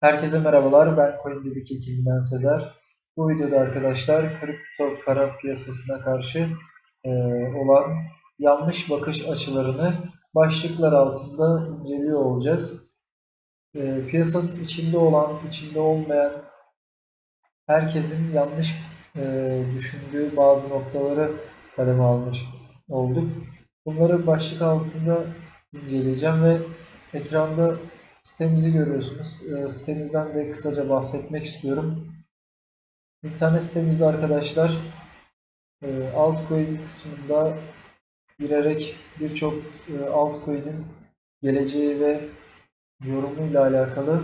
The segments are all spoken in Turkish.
Herkese merhabalar. Ben CoinDedik ekibinden Sezer. Bu videoda arkadaşlar kripto para piyasasına karşı e, olan yanlış bakış açılarını başlıklar altında inceliyor olacağız. E, piyasanın içinde olan, içinde olmayan herkesin yanlış e, düşündüğü bazı noktaları kaleme almış olduk. Bunları başlık altında inceleyeceğim ve ekranda sitemizi görüyorsunuz. E, sitemizden de kısaca bahsetmek istiyorum. İnternet sitemizde arkadaşlar e, altcoin kısmında girerek birçok e, altcoin'in geleceği ve yorumuyla alakalı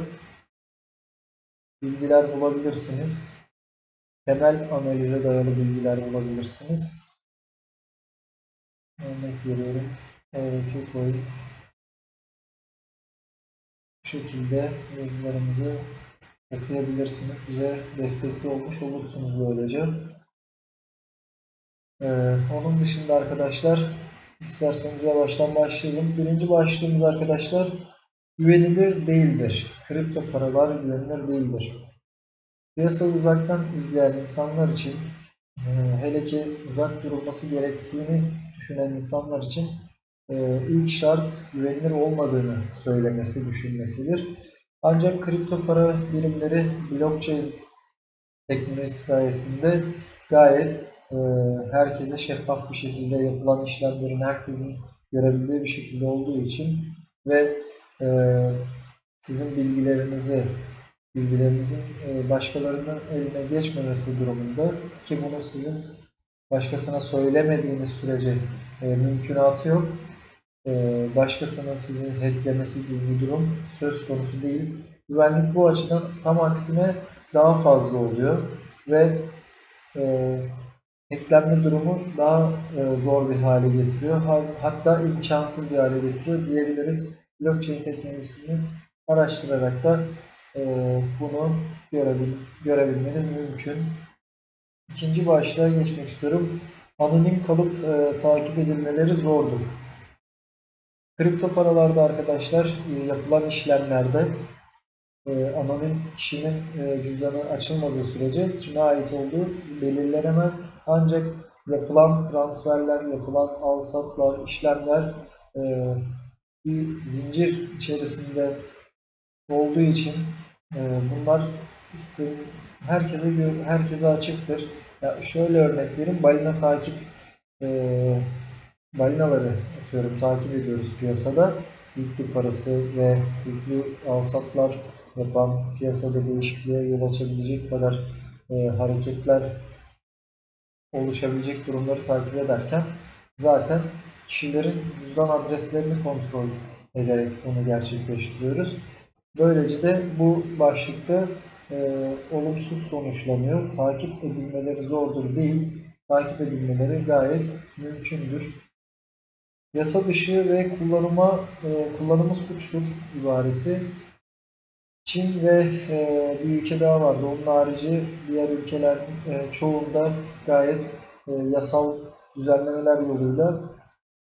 bilgiler bulabilirsiniz. Temel analize dayalı bilgiler bulabilirsiniz. Örnek veriyorum. Evet, coin şekilde yazılarımızı okuyabilirsiniz. Bize destekli olmuş olursunuz böylece. Ee, onun dışında arkadaşlar isterseniz yavaştan başlayalım. Birinci başlığımız arkadaşlar güvenilir değildir. Kripto paralar güvenilir değildir. Piyasayı uzaktan izleyen insanlar için e, hele ki uzak durulması gerektiğini düşünen insanlar için e, ilk şart güvenilir olmadığını söylemesi, düşünmesidir. Ancak kripto para birimleri blockchain teknolojisi sayesinde gayet e, herkese şeffaf bir şekilde yapılan işlemlerin herkesin görebildiği bir şekilde olduğu için ve e, sizin bilgilerinizi bilgilerinizin başkalarının eline geçmemesi durumunda ki bunu sizin başkasına söylemediğiniz sürece e, mümkünatı yok. E, başkasının sizi hacklemesi gibi bir durum söz konusu değil. Güvenlik bu açıdan tam aksine daha fazla oluyor ve e, hacklenme durumu daha e, zor bir hale getiriyor. Hatta imkansız bir hale getiriyor diyebiliriz. Blockchain teknolojisini araştırarak da e, bunu görebil görebilmeniz mümkün. İkinci başlığa geçmek istiyorum. Anonim kalıp e, takip edilmeleri zordur. Kripto paralarda arkadaşlar e, yapılan işlemlerde e, anonim kişinin e, cüzdanı açılmadığı sürece kime ait olduğu belirlenemez. Ancak yapılan transferler, yapılan al-satlar, işlemler e, bir zincir içerisinde olduğu için e, bunlar sistem herkese herkese açıktır. Ya şöyle örnek vereyim. Balina takip balinaları atıyorum takip ediyoruz piyasada. Yüklü parası ve yüklü alsatlar yapan piyasada değişikliğe yol açabilecek kadar e, hareketler oluşabilecek durumları takip ederken zaten kişilerin cüzdan adreslerini kontrol ederek bunu gerçekleştiriyoruz. Böylece de bu başlıkta e, olumsuz sonuçlanıyor. Takip edilmeleri zordur değil, takip edilmeleri gayet mümkündür. Yasa dışı ve kullanıma e, kullanımı suçtur ibaresi. Çin ve e, bir ülke daha vardı. Onun harici diğer ülkeler e, çoğunda gayet e, yasal düzenlemeler yoluyla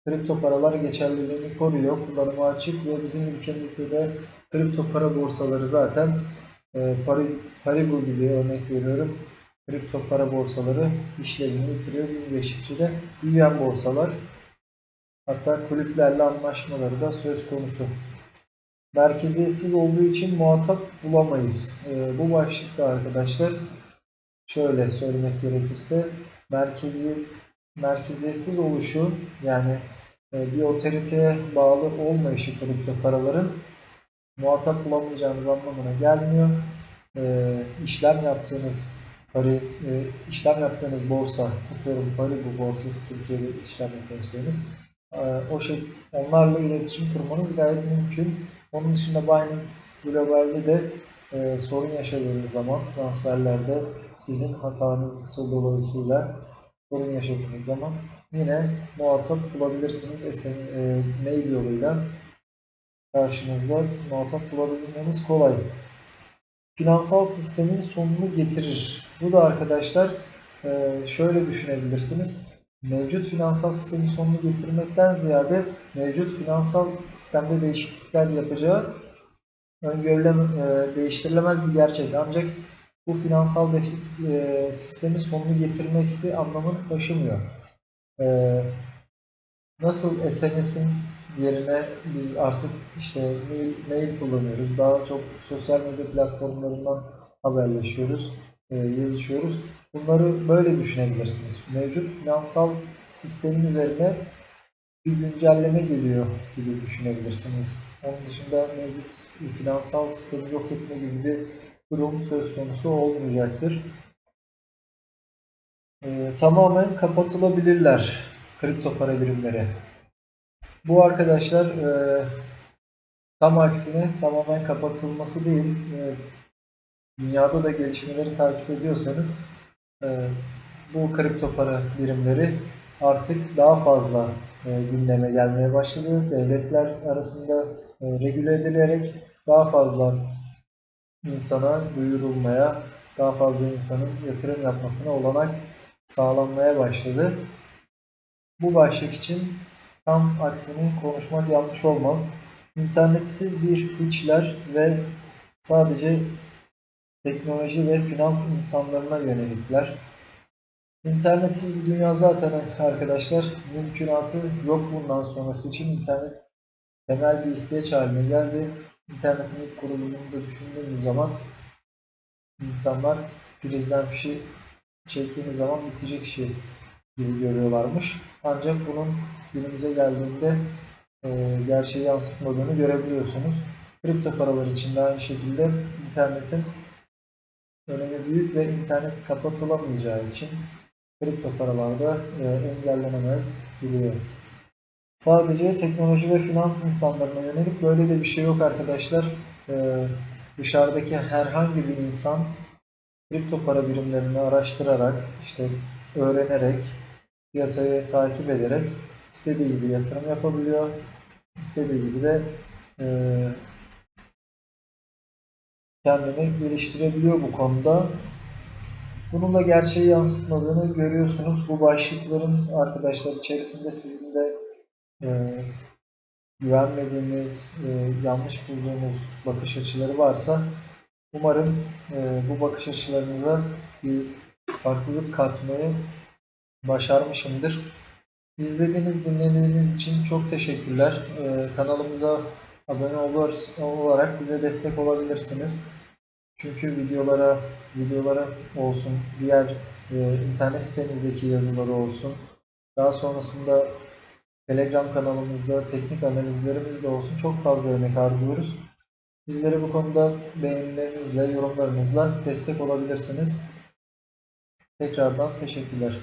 kripto paralar geçerliliğini koruyor. Kullanıma açık ve bizim ülkemizde de kripto para borsaları zaten e, Paribu gibi örnek veriyorum. Kripto para borsaları işlevini bitiriyor. Gün geçtikçe büyüyen borsalar. Hatta kulüplerle anlaşmaları da söz konusu. Merkeziyetsiz olduğu için muhatap bulamayız. E, bu başlıkta arkadaşlar şöyle söylemek gerekirse merkezi merkeziyetsiz oluşu yani e, bir otoriteye bağlı olmayışı kripto paraların muhatap bulamayacağınız anlamına gelmiyor. E, işlem yaptığınız pari, e, işlem yaptığınız borsa, atıyorum pari bu borsası Türkiye'de işlem yapıyorsanız o şey onlarla iletişim kurmanız gayet mümkün. Onun dışında Binance Global'de de e, sorun yaşadığınız zaman transferlerde sizin hatanız dolayısıyla sorun yaşadığınız zaman yine muhatap bulabilirsiniz SM, e, mail yoluyla karşınızda muhatap bulabilmeniz kolay. Finansal sistemin sonunu getirir. Bu da arkadaşlar e, şöyle düşünebilirsiniz. Mevcut finansal sistemin sonunu getirmekten ziyade mevcut finansal sistemde değişiklikler yapacağı öngörüleme, e, değiştirilemez bir gerçek. Ancak bu finansal e, sistemin sonunu getirmeksi anlamını taşımıyor. E, nasıl SMS'in yerine biz artık işte mail, mail kullanıyoruz. Daha çok sosyal medya platformlarından haberleşiyoruz, yazışıyoruz. Bunları böyle düşünebilirsiniz. Mevcut finansal sistemin üzerine bir güncelleme geliyor gibi düşünebilirsiniz. Onun dışında mevcut finansal sistemi yok etme gibi bir durum söz konusu olmayacaktır. Ee, tamamen kapatılabilirler kripto para birimleri. Bu arkadaşlar e, tam aksine tamamen kapatılması değil, e, dünyada da gelişmeleri takip ediyorsanız e, bu kripto para birimleri artık daha fazla e, gündeme gelmeye başladı. Devletler arasında e, regüle edilerek daha fazla insana duyurulmaya, daha fazla insanın yatırım yapmasına olanak sağlanmaya başladı. Bu başlık için tam aksini konuşmak yanlış olmaz. İnternetsiz bir hiçler ve sadece teknoloji ve finans insanlarına yönelikler. İnternetsiz bir dünya zaten arkadaşlar mümkünatı yok bundan sonrası için internet temel bir ihtiyaç haline geldi. İnternetin ilk kurulumunu da düşündüğümüz zaman insanlar prizden fişi çektiğiniz zaman bitecek şey gibi görüyorlarmış. Ancak bunun günümüze geldiğinde e, gerçeği yansıtmadığını görebiliyorsunuz. Kripto paralar için de aynı şekilde internetin önemi büyük ve internet kapatılamayacağı için kripto paralarda e, engellenemez duruyor. Sadece teknoloji ve finans insanlarına yönelik böyle de bir şey yok arkadaşlar. E, dışarıdaki herhangi bir insan kripto para birimlerini araştırarak, işte öğrenerek, piyasayı takip ederek istediği gibi yatırım yapabiliyor. İstediği gibi de e, kendini geliştirebiliyor bu konuda. Bunun da gerçeği yansıtmadığını görüyorsunuz. Bu başlıkların arkadaşlar içerisinde sizin de e, güvenmediğiniz, e, yanlış bulduğunuz bakış açıları varsa umarım e, bu bakış açılarınıza bir farklılık katmayı başarmışımdır. İzlediğiniz, dinlediğiniz için çok teşekkürler. E, kanalımıza abone olur, olarak bize destek olabilirsiniz. Çünkü videolara, videolara olsun, diğer e, internet sitemizdeki yazıları olsun, daha sonrasında Telegram kanalımızda teknik analizlerimiz de olsun çok fazla emek harcıyoruz. Bizlere bu konuda beğenilerinizle, yorumlarınızla destek olabilirsiniz. Tekrardan teşekkürler.